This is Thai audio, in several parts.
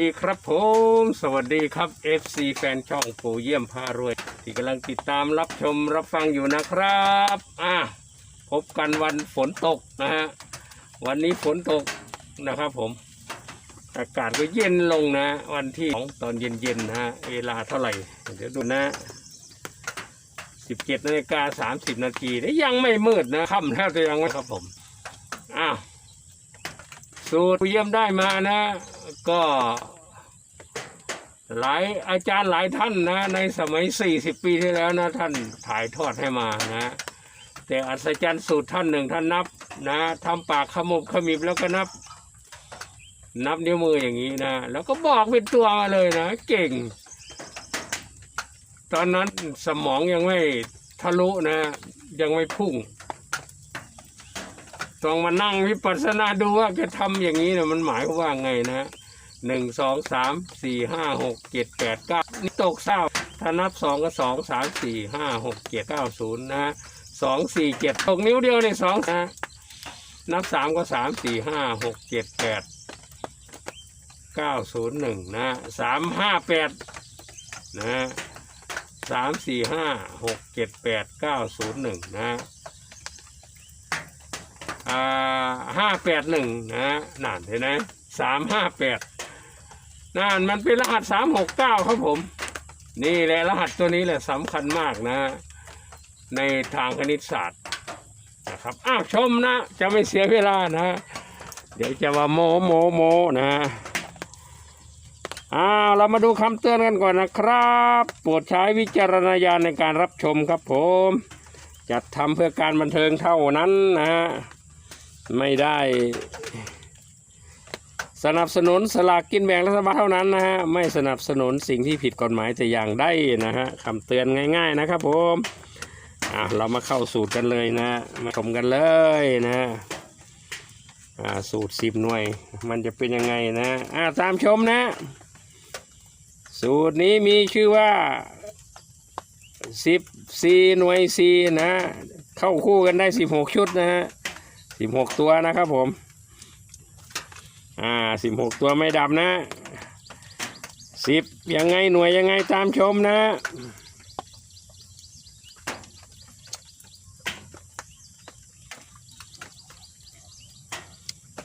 ดีครับผม สวัสดีครับ FC แฟนช่องปู่เยี่ยมพารวย ที่กำลังติดตามรับชมรับฟังอยู่นะครับอะพบกันวันฝนตกนะฮะวันนี้ฝนตกนะครับผม อากาศก็เย็นลงนะ วันที่สองตอนเย็นๆนะฮะเวลาเท่าไหร่ เดี๋ยวดูนะ17นาฬิกา30นาทีนี่ยังไม่มืดนะค่ำแล้วแต่ยังไม่ครับผมอ้าว สูตรเยี่ยมได้มานะ ก็ หลายอาจารย์หลายท่านนะ ในสมัย 40 ปีที่แล้วนะ ท่านถ่ายทอดให้มานะ แต่อัศจรรย์สูตรท่านหนึ่งท่านนับนะทำปากขมุบขมิบแล้วก็นับ นับนิ้วมืออย่างนี้นะ แล้วก็บอกเป็นตัวมาเลยนะ เก่ง ตอนนั้นสมองยังไม่ทะลุนะ ยังไม่พุ่ง ต้องมานั่งวิปัสสนาดูว่าแกทำอย่างนี้เนี่ยมันหมายความว่าไงนะหนึ่งสองสามสี่ห้าหกเจ็ดแปดเก้านี่ตกเศร้าถ้านับสองก็สองสามสี่ห้าหกเจ็ดเก้าศูนย์นะสองสี่เจ็ดตกนิ้วเดียวในสองนะนับสามก็สามสี่ห้าหกเจ็ดแปดเก้าศูนย์หนึ่งนะสามห้าแปดนะสามสี่ห้าหกเจ็ดแปดเก้าศูนย์หนึ่งนะ อ่าห้าแปดหนึ่งนะนั่นเห็นไหมสามห้าแปดนั่นมันเป็นรหัสสามหกเก้าครับผม นี่แหละรหัสตัวนี้แหละสำคัญมากนะ ในทางคณิตศาสตร์นะครับอ้าวชมนะ จะไม่เสียเวลานะ เดี๋ยวจะว่าโมโมโมนะอ้าวเรามาดูคำเตือนกันก่อนนะครับ โปรดใช้วิจารณญาณในการรับชมครับผม จัดทำเพื่อการบันเทิงเท่านั้นนะฮะ ไม่ได้สนับสนุนสลากกินแบ่งรัฐบาลเท่านั้นนะฮะไม่สนับสนุนสิ่งที่ผิดกฎหมายแต่อย่างใดนะฮะคำเตือนง่าย ๆนะครับผมอะเรามาเข้าสูตรกันเลยนะมาชมกันเลยนะอ่าสูตรสิบหน่วย มันจะเป็นยังไงนะอ่าตามชมนะ สูตรนี้มีชื่อว่าสิบสี่หน่วยสี่นะ เข้าคู่กันได้สิบหกชุดนะฮะ สิบหกตัวนะครับผม อ่าสิบหกตัวไม่ดับนะสิบยังไงหน่วยยังไงตามชมนะ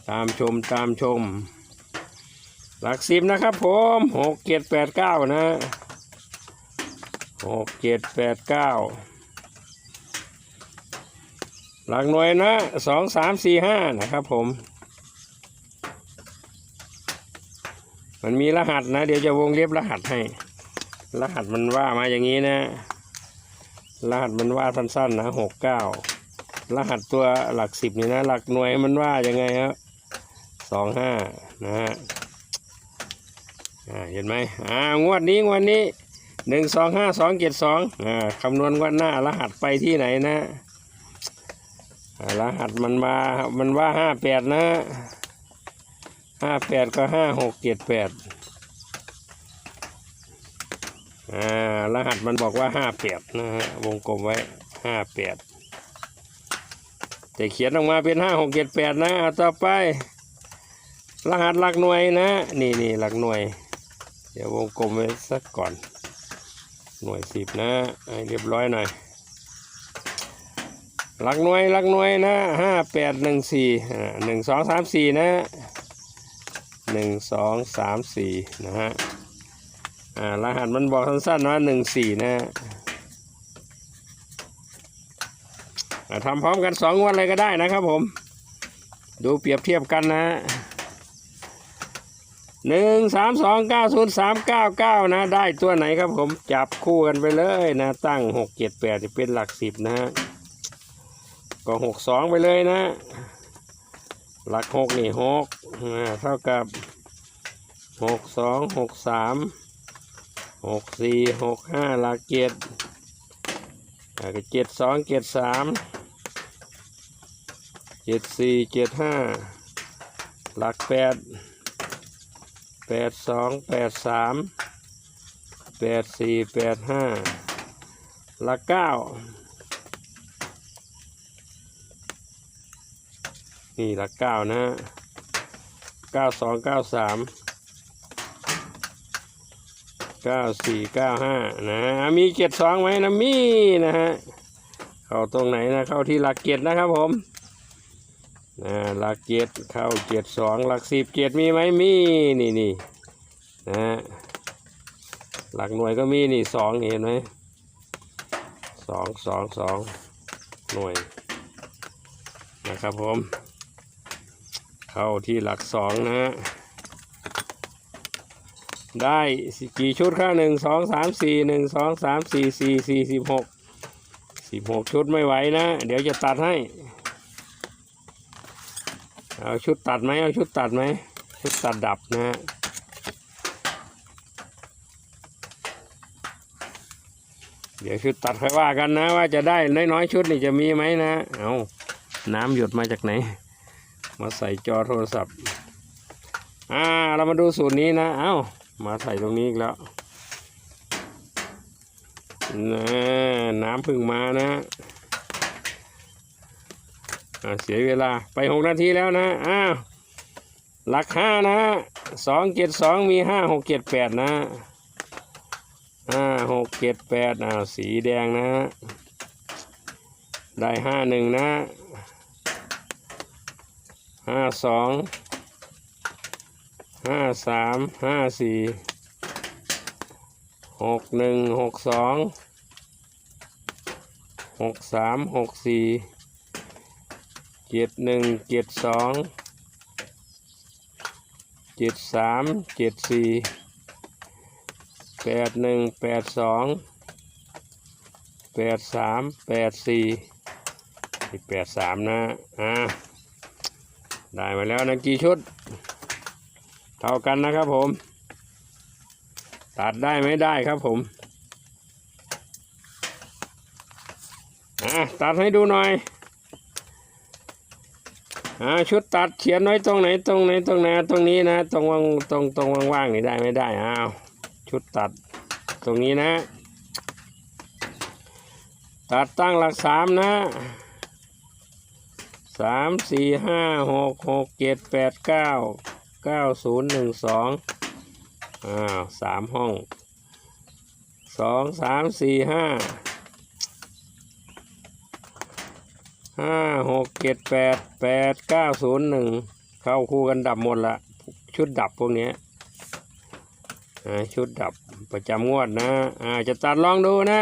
ตามชมตามชม หลักสิบนะครับผมหกเจ็ดแปดเก้านะหกเจ็ดแปดเก้า หลักหน่วยนะสองสามสี่ห้านะครับผม มันมีรหัสนะ เดี๋ยวจะวงเล็บรหัสให้ รหัสมันว่ามาอย่างนี้นะ รหัสมันว่าสั้นๆนะหกเก้ารหัสตัวหลักสิบนี่นะ หลักหน่วยมันว่ายังไงครับสองห้านะฮะเห็นไหมอ่างวดนี้งวดนี้หนึ่งสองห้าสองเจ็ดสองอ่าคำนวณงวดหน้ารหัสไปที่ไหนนะ รหัสมันมามันว่าห้าแปดนะห้าแปดก็ห้าหกเจ็ดแปดอ่ารหัสมันบอกว่าห้าแปดนะฮะวงกลมไว้ห้าแปดแต่เขียนออกมาเป็นห้าหกเจ็ดแปดนะเอาต่อไป รหัสหลักหน่วยนะ นี่นี่หลักหน่วย เดี๋ยววงกลมไว้สักก่อน หน่วยสิบนะให้เรียบร้อยหน่อย หลักหน่วยหลักหน่วยนะห้าแปดหนึ่งสี่หนึ่งสองสามสี่นะหนึ่งสองสามสี่นะฮะอ่ารหัสมันบอกสั้นๆว่าหนึ่งสี่นะทำพร้อมกันสองงวันเลยก็ได้นะครับผม ดูเปรียบเทียบกันนะหนึ่งสามสองเก้าศูนย์สามเก้าเก้านะ ได้ตัวไหนครับผม จับคู่กันไปเลยนะ ตั้งหกเจ็ดแปดจะเป็นหลักสิบนะฮะ ก็หกสองไปเลยนะ หลักหกนี่หกเท่ากับหกสองหกสามหกสี่หกห้าหลักเจ็ดอ่าก็เจ็ดสองเจ็ดสามเจ็ดสี่เจ็ดห้าหลักแปดแปดสองแปดสามแปดสี่แปดห้าหลักเก้า นี่หลักเก้านะฮะเก้าสองเก้าสามเก้าสี่เก้าห้านะมีเจ็ดสองไหมนะมีนะฮะเข้าตรงไหนนะเข้าที่หลักเจ็ดนะครับผมนะหลักเจ็ดเข้าเจ็ดสองหลักสิบเจ็ดมีไหมมีนี่นี่นะฮะหลักหน่วยก็มีนี่สองเห็นไหมสองสองสองหน่วยนะครับผม เข้าที่หลักสองนะฮะได้กี่ชุดครับหนึ่งสองสามสี่หนึ่งสองสามสี่สี่สี่สิบหกสิบหกชุดไม่ไหวนะ เดี๋ยวจะตัดให้ เอาชุดตัดไหมเอาชุดตัดไหมชุดตัดดับนะฮะเดี๋ยวชุดตัดค่อยว่ากันนะ ว่าจะได้น้อยๆชุดนี่จะมีไหมนะ เอาน้ำหยดมาจากไหน มาใส่จอโทรศัพท์ อ่า เรามาดูสูตรนี้นะ เอ้า มาใส่ตรงนี้อีกแล้วนะน้ำพึ่งมานะอ่าเสียเวลาไปหกนาทีแล้วนะ อ้าว หลักห้านะสองเจ็ดสองมีห้าหกเจ็ดแปดนะห้าหกเจ็ดแปดอ้าว สีแดงนะ ได้ห้าหนึ่งนะ ห้าสองห้าสามห้าสี่หกหนึ่งหกสองหกสามหกสี่เจ็ดหนึ่งเจ็ดสองเจ็ดสามเจ็ดสี่แปดหนึ่งแปดสองแปดสามแปดสี่แปดสามนะอ่า ได้มาแล้วนะกี่ชุด เท่ากันนะครับผม ตัดได้ไม่ได้ครับผมอะตัดให้ดูหน่อยอ่าชุดตัดเขียนไว้ตรงไหนตรงไหนตรงไหนตรงนี้นะ ตรงว่างตรงตรงว่างๆนี่ได้ไม่ได้อ้าวชุดตัดตรงนี้นะ ตัดตั้งหลักสามนะ สามสี่ห้าหกหกเจ็ดแปดเก้าเก้าศูนย์หนึ่งสองอ้าวสามห้องสองสามสี่ห้าห้าหกเจ็ดแปดแปดเก้าศูนย์หนึ่งเข้าคู่กันดับหมดละชุดดับพวกนี้ชุดดับประจำงวดนะอาจะตัดลองดูนะ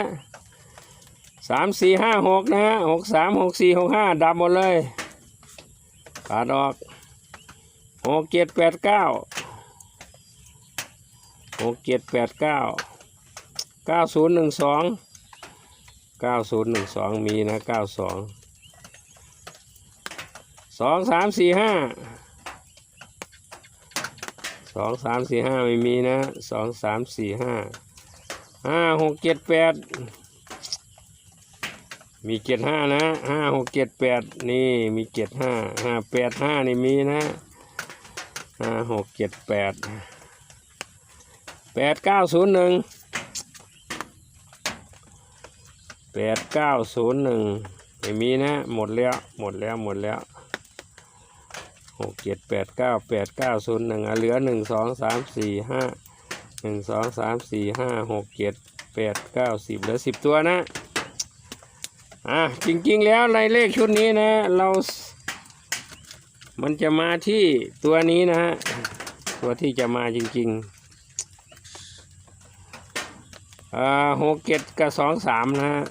สามสี่ห้าหกนะหกสามหกสี่หกห้าดับหมดเลย ตัดออกหกเจ็ดแปดเก้าหกเจ็ดแปดเก้าเก้าศูนย์หนึ่งสองเก้าศูนย์หนึ่งสองมีนะเก้าสองสองสามสี่ห้าสองสามสี่ห้าไม่มีนะสองสามสี่ห้าห้าหกเจ็ดแปด มีเจ็ดห้านะห้าหกเจ็ดแปดนี่มีเจ็ดห้าห้าแปดห้านี่มีนะห้าหกเจ็ดแปดแปดเก้าศูนย์หนึ่งแปดเก้าศูนย์หนึ่งไม่มีนะ หมดแล้วหมดแล้วหมดแล้วหกเจ็ดแปดเก้าแปดเก้าศูนย์หนึ่งเหลือหนึ่งสองสามสี่ห้าหนึ่งสองสามสี่ห้าหกเจ็ดแปดเก้าสิบเหลือสิบตัวนะ อะจริงๆแล้วในเลขชุดนี้นะ เรา มันจะมาที่ตัวนี้นะฮะตัวที่จะมาจริงๆอ่าหกเจ็ดกับสองสามนะฮะ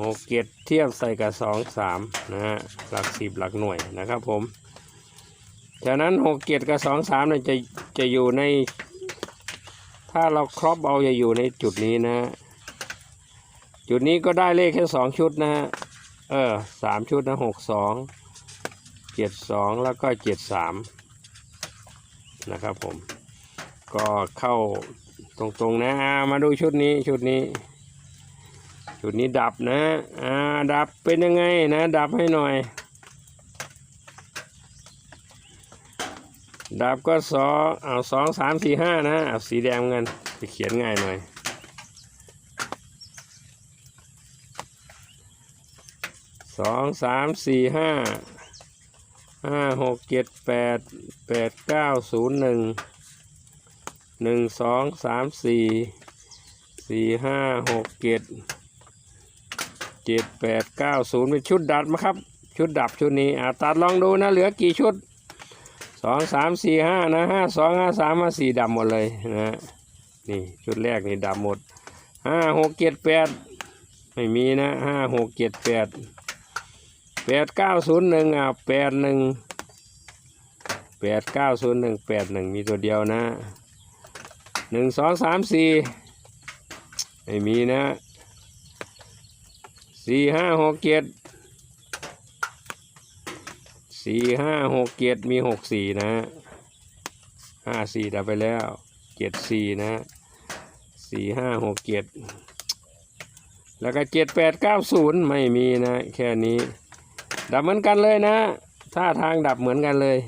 หกเจ็ดเทียบใส่กับสองสามนะฮะหลักสิบหลักหน่วยนะครับผมจากนั้นหกเจ็ดกับสองสามเนี่ยจะจะอยู่ใน ถ้าเราครอบเอาจะอยู่ในจุดนี้นะ จุดนี้ก็ได้เลขแค่สองชุดนะฮะ เออสามชุดนะหกสองเจ็ดสองแล้วก็เจ็ดสามนะครับผม ก็เข้าตรงๆนะามาดูชุดนี้ชุดนี้ชุดนี้ดับนะ อ่า ดับเป็นยังไงนะ ดับให้หน่อย ดับก็สอเอาสองสามสี่ห้านะเอาสีแดงเงินจะเขียนง่ายหน่อย สองสามสี่ห้าห้าหกเจ็ดแปดแปดเก้าศูนย์หนึ่งหนึ่งสองสามสี่สี่ห้าหกเจ็ดเจ็ดแปดเก้าศูนย์เป็นชุดดัดมาครับ ชุดดับชุดนี้อ่าตัดลองดูนะ เหลือกี่ชุดสองสามสี่ห้านะห้าสองห้าสามห้าสี่ดับหมดเลยนะนี่ชุดแรกนี่ดับหมดห้าหกเจ็ดแปดไม่มีนะห้าหกเจ็ดแปด แปดเก้าศูนย์หนึ่งอ่าแปดหนึ่งแปดเก้าศูนย์หนึ่งแปดหนึ่งมีตัวเดียวนะหนึ่งสองสามสี่ไม่มีนะสี่ห้าหกเจ็ดสี่ห้าหกเจ็ดมีหกสี่นะห้าสี่ดับไปแล้วเจ็ดสี่นะสี่ห้าหกเจ็ดแล้วก็เจ็ดแปดเก้าศูนย์ไม่มีนะ แค่นี้ ดับเหมือนกันเลยนะท่าทางดับเหมือนกันเลย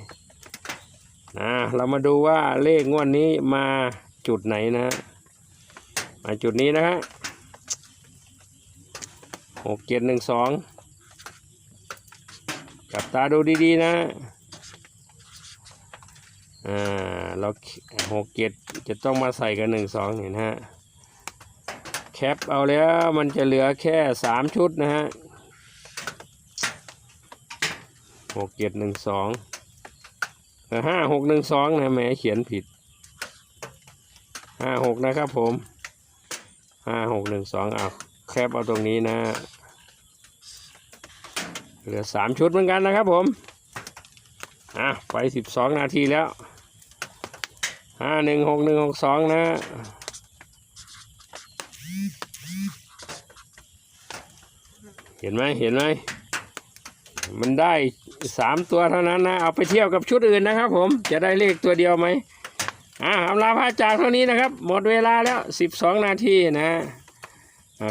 นะเรามาดูว่าเลขงวดนี้มาจุดไหนนะมาจุดนี้นะฮะหกเจ็ดหนึ่งสองจับตาดูดีๆนะอ่าเราหกเจ็ดจะต้องมาใส่กันหนึ่งสองนี่นะฮะแคปเอาแล้วมันจะเหลือแค่สามชุดนะฮะ หกเจ็ดหนึ่งสองห้าหกหนึ่งสองนะแหมเขียนผิดห้าหกนะครับผมห้าหกหนึ่งสองเอาแคปเอาตรงนี้นะ เหลือสามชุดเหมือนกันนะครับผม อะ ไปสิบสองนาทีแล้วห้าหนึ่งหกหนึ่งหกสองนะเห็นไหมเห็นไหม มันได้ สามตัวเท่านั้นนะ เอาไปเที่ยวกับชุดอื่นนะครับ ผมจะได้เลขตัวเดียวไหมอะอำลาพาจากเท่านี้นะครับ หมดเวลาแล้วสิบสองนาทีนะ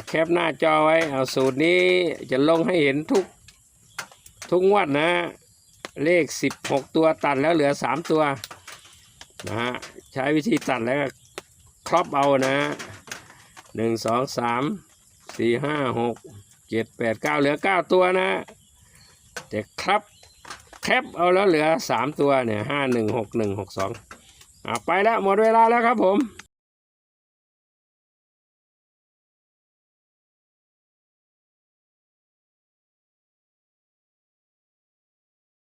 แคปหน้าจอไว้ เอาสูตรนี้จะลงให้เห็นทุก ทุกงวดนะ เลขสิบหกตัวตัดแล้วเหลือสามตัวนะฮะใช้วิธีตัดแล้วก็ครอบเอานะหนึ่งสองสามสี่ห้าหกเจ็ดแปดเก้าเหลือเก้าตัวนะแต่ครับ ปเอาแล้วเหลือสามตัวเนี่ยห้าหนึ่งหกหนึ่งหกสองอะไปแล้วหมดเวลาแล้วครับผม